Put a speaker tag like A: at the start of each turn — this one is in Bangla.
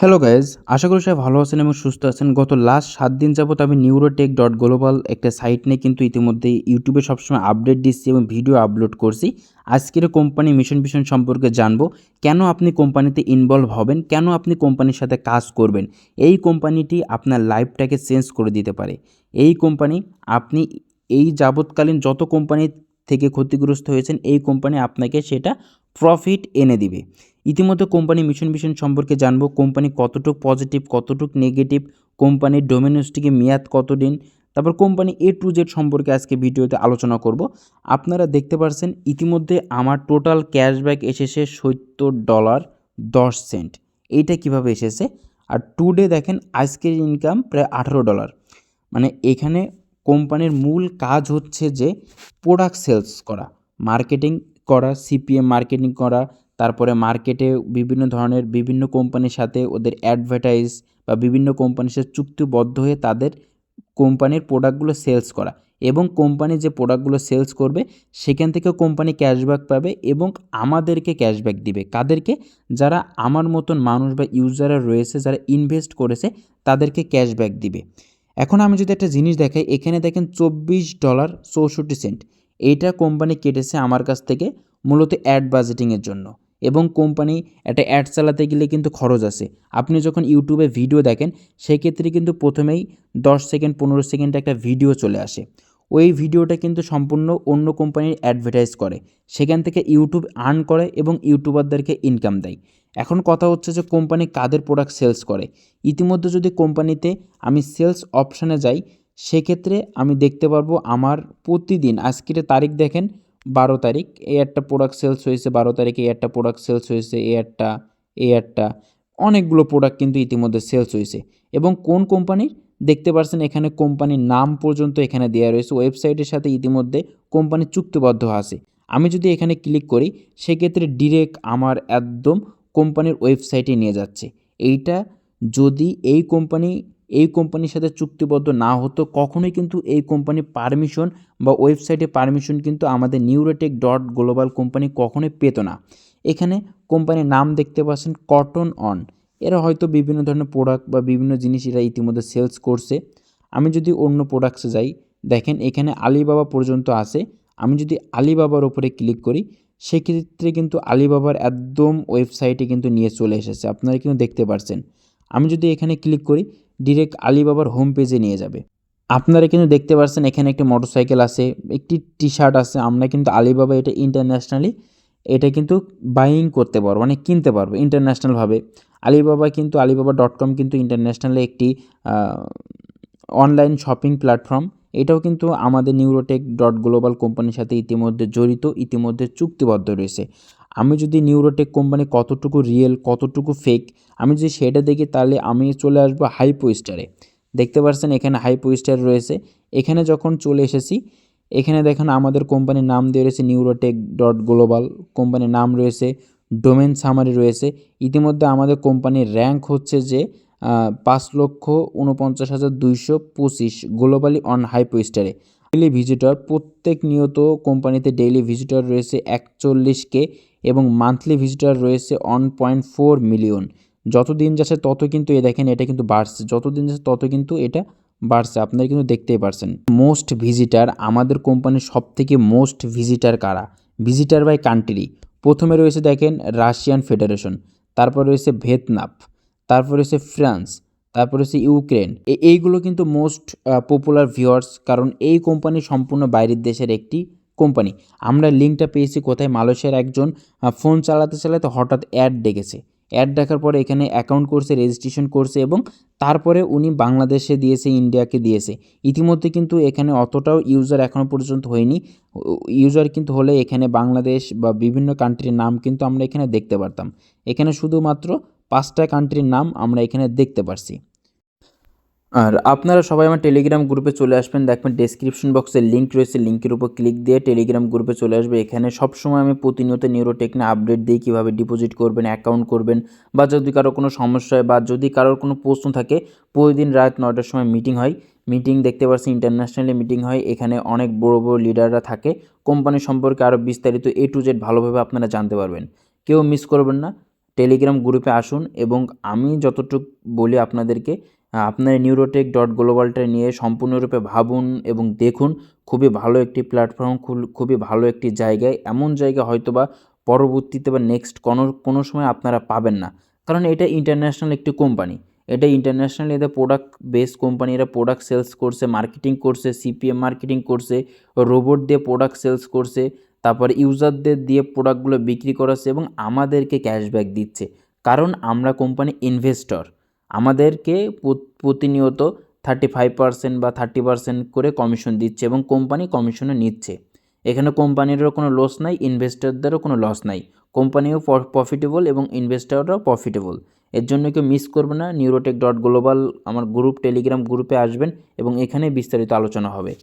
A: হ্যালো গাইজ আশা করি সবাই ভালো আছেন এবং সুস্থ আছেন। গত লাস্ট সাত দিন যাবত আমি নিউরোটেক ডট গ্লোবাল একটা সাইট নিয়ে কিন্তু ইতিমধ্যে ইউটিউবে সবসময় আপডেট দিচ্ছি এবং ভিডিও আপলোড করছি। আজকের কোম্পানি মিশন ভিশন সম্পর্কে জানব। কেন আপনি কোম্পানিতে ইনভলভ হবেন? কেন আপনি কোম্পানির সাথে কাজ করবেন? এই কোম্পানিটি আপনার লাইফটাকে চেঞ্জ করে দিতে পারে। এই কোম্পানি আপনি এই যাবৎকালীন যত কোম্পানি থেকে ক্ষতিগ্রস্ত হয়েছেন, এই কোম্পানি আপনাকে সেটা প্রফিট এনে দিবে। ইতিমধ্যে কোম্পানি মিশন ভিশন সম্পর্কে জানব, কোম্পানি কতটুক পজিটিভ কতটুক নেগেটিভ কোম্পানির ডোমিনোসটিকে মেয়াদ কতদিন, তারপর কোম্পানি এ টু জেড সম্পর্কে আজকে ভিডিওতে আলোচনা করব। আপনারা দেখতে পাচ্ছেন ইতিমধ্যে আমার টোটাল ক্যাশব্যাক এসেছে সত্তর ডলার দশ সেন্ট এইটা কীভাবে এসেছে? আর টুডে দেখেন, আজকের ইনকাম প্রায় আঠারো ডলার মানে এখানে কোম্পানির মূল কাজ হচ্ছে যে প্রোডাক্ট সেলস করা মার্কেটিং করা সিপিএম মার্কেটিং করা তারপরে মার্কেটে বিভিন্ন ধরনের বিভিন্ন কোম্পানির সাথে ওদের অ্যাডভার্টাইজ বা বিভিন্ন কোম্পানির সাথে চুক্তিবদ্ধ হয়ে তাদের কোম্পানির প্রোডাক্টগুলো সেলস করা এবং কোম্পানি যে প্রোডাক্টগুলো সেলস করবে, সেখান থেকে কোম্পানি ক্যাশব্যাক পাবে এবং আমাদেরকে ক্যাশব্যাক দিবে। কাদেরকে? যারা আমার মতন মানুষ বা ইউজাররা রয়েছে, যারা ইনভেস্ট করেছে, তাদেরকে ক্যাশব্যাক দিবে। এখন আমি যদি একটা জিনিস দেখাই, এখানে দেখেন চব্বিশ ডলার চৌষট্টি সেন্ট এইটা কোম্পানি কেটেছে আমার কাছ থেকে মূলত অ্যাড বাজেটিংয়ের জন্য। এবং কোম্পানি একটা অ্যাড চালাতে গেলে কিন্তু খরচ আছে। আপনি যখন ইউটিউবে ভিডিও দেখেন, সেক্ষেত্রে কিন্তু প্রথমেই দশ সেকেন্ড, পনেরো সেকেন্ড একটা ভিডিও চলে আসে। ওই ভিডিওটা কিন্তু সম্পূর্ণ অন্য কোম্পানির অ্যাডভার্টাইজ করে। সেখান থেকে ইউটিউব আর্ন করে এবং ইউটিউবারদেরকে ইনকাম দেয়। এখন কথা হচ্ছে যে কোম্পানি কাদের প্রোডাক্ট সেলস করে? ইতিমধ্যে যদি কোম্পানিতে আমি সেলস অপশানে যাই, সেক্ষেত্রে আমি দেখতে পারব আমার প্রতিদিন, আজকের তারিখ দেখেন বারো তারিখ। এই একটা প্রোডাক্ট সেলস হয়েছে, বারো তারিখে এই একটা প্রোডাক্ট সেলস হয়েছে, এই একটা এই একটা। অনেকগুলো প্রোডাক্ট কিন্তু ইতিমধ্যে সেলস হয়েছে। এবং কোন কোম্পানির দেখতে পাচ্ছেন এখানে কোম্পানির নাম পর্যন্ত এখানে দেওয়া রয়েছে। ওয়েবসাইটের সাথে ইতিমধ্যে কোম্পানি চুক্তিবদ্ধ আছে। আমি যদি এখানে ক্লিক করি, সেক্ষেত্রে ডিরেক্ট আমার একদম কোম্পানির ওয়েবসাইটে নিয়ে যাচ্ছে। এইটা যদি এই কোম্পানি এই কোম্পানির সাথে চুক্তিবদ্ধ না হতো, কখনোই কিন্তু এই কোম্পানি পারমিশন বা ওয়েবসাইটে পারমিশন কিন্তু আমাদের নিউরোটেক ডট গ্লোবাল কোম্পানি কখনোই পেত না। এখানে কোম্পানির নাম দেখতে পাচ্ছেন কটন অন এরা হয়তো বিভিন্ন ধরনের প্রোডাক্ট বা বিভিন্ন জিনিস এরা ইতিমধ্যে সেলস করছে। আমি যদি অন্য প্রোডাক্টসে যাই, দেখেন এখানে আলিবাবা পর্যন্ত আছে। আমি যদি আলিবাবার ওপরে ক্লিক করি, সেক্ষেত্রে কিন্তু আলিবাবার একদম ওয়েবসাইটে কিন্তু নিয়ে চলে এসেছে। আপনারা কিন্তু দেখতে পাচ্ছেন আমি যদি এখানে ক্লিক করি ডিরেক্ট আলিবাবার হোম পেজে নিয়ে যাবে। আপনারা কিন্তু দেখতে পাচ্ছেন এখানে একটি মোটরসাইকেল আছে, একটি টি শার্ট আছে, আমরা কিন্তু আলিবাবা এটা ইন্টারন্যাশনালি এটা কিন্তু বাইং করতে পারব মানে কিনতে পারব ইন্টারন্যাশনালভাবে আলিবাবা কিন্তু আলিবাবা ডট কম কিন্তু ইন্টারন্যাশনালে একটি অনলাইন শপিং প্ল্যাটফর্ম এটাও কিন্তু আমাদের নিউরোটেক ডট গ্লোবাল কোম্পানির সাথে ইতিমধ্যে জড়িত, ইতিমধ্যে চুক্তিবদ্ধ রয়েছে। আমি যদি নিউরোটেক কোম্পানি কতটুকু রিয়েল কতটুকু ফেক আমি যদি সেটা দেখি তাহলে আমি চলে আসব হাইপো স্টারে দেখতে পাচ্ছেন এখানে হাইপো স্টার রয়েছে। এখানে যখন চলে এসেছি, এখানে দেখেন আমাদের কোম্পানির নাম দিয়ে রয়েছে নিউরোটেক ডট গ্লোবাল কোম্পানির নাম রয়েছে ডোমেন সামারি রয়েছে। ইতিমধ্যে আমাদের কোম্পানির র্যাঙ্ক হচ্ছে যে পাঁচ লক্ষ উনপঞ্চাশ হাজার দুইশো পঁচিশ গ্লোবালি অন হাইপো স্টারে ডেইলি ভিজিটর প্রত্যেক নিয়ত কোম্পানিতে ডেইলি ভিজিটর রয়েছে একচল্লিশ কে। এবং মান্থলি ভিজিটার রয়েছে ওয়ান পয়েন্ট ফোর মিলিয়ন যত দিন যাচ্ছে তত কিন্তু এ দেখেন এটা কিন্তু বাড়ছে। যত দিন যাচ্ছে তত কিন্তু এটা বাড়ছে। আপনারা কিন্তু দেখতেই পারছেন। মোস্ট ভিজিটার আমাদের কোম্পানির সব থেকে মোস্ট ভিজিটার কারা? ভিজিটার বাই কান্ট্রি প্রথমে রয়েছে দেখেন রাশিয়ান ফেডারেশন তারপর রয়েছে ভিয়েতনাম, তারপর রয়েছে ফ্রান্স, তারপর হচ্ছে ইউক্রেন। এইগুলো কিন্তু মোস্ট পপুলার ভিউয়ার্স কারণ এই কোম্পানি সম্পূর্ণ বাইরের দেশের একটি কোম্পানি আমরা লিঙ্কটা পেয়েছি কোথায়? মালয়েশিয়ার একজন ফোন চালাতে চালাতে হঠাৎ অ্যাড ডেকেছে। অ্যাড দেখার পরে এখানে অ্যাকাউন্ট করছে রেজিস্ট্রেশন করছে এবং তারপরে উনি বাংলাদেশে দিয়েছে, ইন্ডিয়াকে দিয়েছে। ইতিমধ্যে কিন্তু এখানে অতটাও ইউজার এখনও পর্যন্ত হয়নি। ইউজার কিন্তু হলে এখানে বাংলাদেশ বা বিভিন্ন কান্ট্রির নাম কিন্তু আমরা এখানে দেখতে পারতাম। এখানে শুধুমাত্র পাঁচটা কান্ট্রির নাম আমরা এখানে দেখতে পারছি। আর আপনারা সবাই আমার টেলিগ্রাম গ্রুপে চলে আসবেন, দেখবেন ডেসক্রিপশন বক্সে লিঙ্ক রয়েছে লিঙ্কের উপর ক্লিক দিয়ে টেলিগ্রাম গ্রুপে চলে আসবে। এখানে সবসময় আমি প্রতিনিয়ত নিউরোটেকনে আপডেট দিই, কীভাবে ডিপোজিট করবেন অ্যাকাউন্ট করবেন বা যদি কারও কোনো সমস্যা হয় বা যদি কারোর কোনো প্রশ্ন থাকে, প্রতিদিন রাত নয়টার সময় মিটিং হয়। মিটিং দেখতে পাচ্ছি ইন্টারন্যাশনালি মিটিং হয়। এখানে অনেক বড় বড় লিডাররা থাকে। কোম্পানি সম্পর্কে আরও বিস্তারিত এ টু জেড ভালোভাবে আপনারা জানতে পারবেন। কেউ মিস করবেন না। টেলিগ্রাম গ্রুপে আসুন এবং আমি যতটুকু বলি আপনাদেরকে আপনার নিউরোটেক ডট গ্লোবালটা নিয়ে সম্পূর্ণরূপে ভাবুন এবং দেখুন, খুবই ভালো একটি প্ল্যাটফর্ম খুবই ভালো একটি জায়গায়। এমন জায়গা হয়তোবা পরবর্তীতে বা নেক্সট কোনো কোনো সময় আপনারা পাবেন না। কারণ এটা ইন্টারন্যাশনাল একটি কোম্পানি এটা ইন্টারন্যাশনাল এদের প্রোডাক্ট বেস কোম্পানি এরা প্রোডাক্ট সেলস করছে মার্কেটিং করছে সিপিএম মার্কেটিং করছে রোবট দিয়ে প্রোডাক্ট সেলস করছে, তারপরে ইউজারদের দিয়ে প্রোডাক্টগুলো বিক্রি করাচ্ছে এবং আমাদেরকে ক্যাশব্যাক দিচ্ছে। কারণ আমরা কোম্পানি ইনভেস্টর আমাদেরকে প্রত- প্রতিনিয়ত থার্টি ফাইভ পার্সেন্ট বা থার্টি পার্সেন্ট করে কমিশন দিচ্ছে এবং কোম্পানি কমিশনও নিচ্ছে। এখানে কোম্পানিরও কোনো লস নাই ইনভেস্টরদেরও কোনো লস নাই। কোম্পানিও প্রফিটেবল এবং ইনভেস্টররাও প্রফিটেবল এর জন্য কেউ মিস করবে না। নিউরোটেক ডট গ্লোবাল আমার গ্রুপ টেলিগ্রাম গ্রুপে আসবেন এবং এখানে বিস্তারিত আলোচনা হবে।